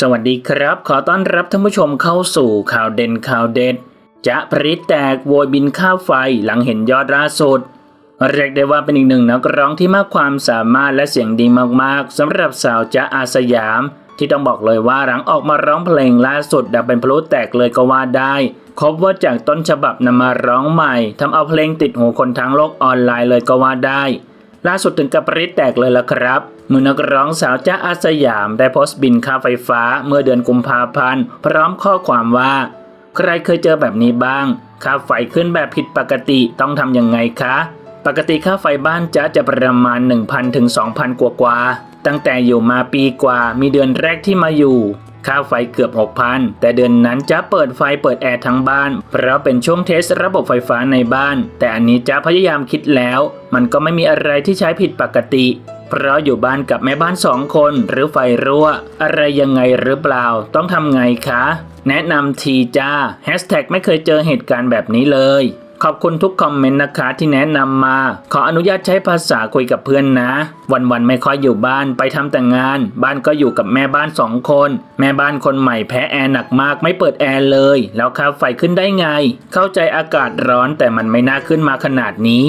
สวัสดีครับ ขอต้อนรับท่านผู้ชมเข้าสู่ข่าวเด่นข่าวเด็ด จะปริแตกโวยบินค่าไฟหลังเห็นยอดล่าสุด เรียกได้ว่าเป็นอีกหนึ่งนักร้องที่มากความสามารถและเสียงดีมากๆสำหรับสาวจ๊ะอาสยาม ที่ต้องบอกเลยว่าหลังออกมาร้องเพลงล่าสุดดังเป็นพลุแตกเลยก็ว่าได้ครบว่าจากต้นฉบับนำมาร้องใหม่ทำเอาเพลงติดหูคนทั้งโลกออนไลน์เลยก็ว่าได้ ล่าสุดถึงกับปริแตกเลยละครับ เมื่อนักร้องสาวจ้าอาสยามได้โพสต์บินค่าไฟฟ้าเมื่อเดือนกุมภาพันธ์ พร้อมข้อความว่า ใครเคยเจอแบบนี้บ้าง ค่าไฟขึ้นแบบผิดปกติต้องทำยังไงคะ ปกติค่าไฟบ้านจ๊ะจะประมาณ 1,000ถึง2,000 กว่ากว่า ตั้งแต่อยู่มาปีกว่ามีเดือนแรกที่มาอยู่ ค่าไฟเกือบ 6,000 แต่เดือนนั้นจ๊ะเปิดไฟเปิดแอร์ทั้งบ้าน เพราะเป็นช่วงเทสระบบไฟฟ้าในบ้าน แต่อันนี้จ๊ะพยายามคิดแล้ว มันก็ไม่มีอะไรที่ใช้ผิดปกติ เพราะอยู่บ้านกับแม่บ้านสองคนหรือไฟรั่ว อะไรยังไงหรือเปล่า ต้องทำไงคะ แนะนำทีจ้าแฮชแท็กไม่เคยเจอเหตุการณ์แบบนี้เลยขอบคุณทุกคอมเมนต์นะคะที่แนะนำมา ขออนุญาตใช้ภาษาคุยกับเพื่อนนะ วันๆไม่ค่อยอยู่บ้านไปทำแต่งาน บ้านก็อยู่กับแม่บ้านสองคน แม่บ้านคนใหม่แพ้แอร์หนักมากไม่เปิดแอร์เลย แล้วค่าไฟขึ้นได้ไง เข้าใจอากาศร้อนแต่มันไม่น่าขึ้นมาขนาดนี้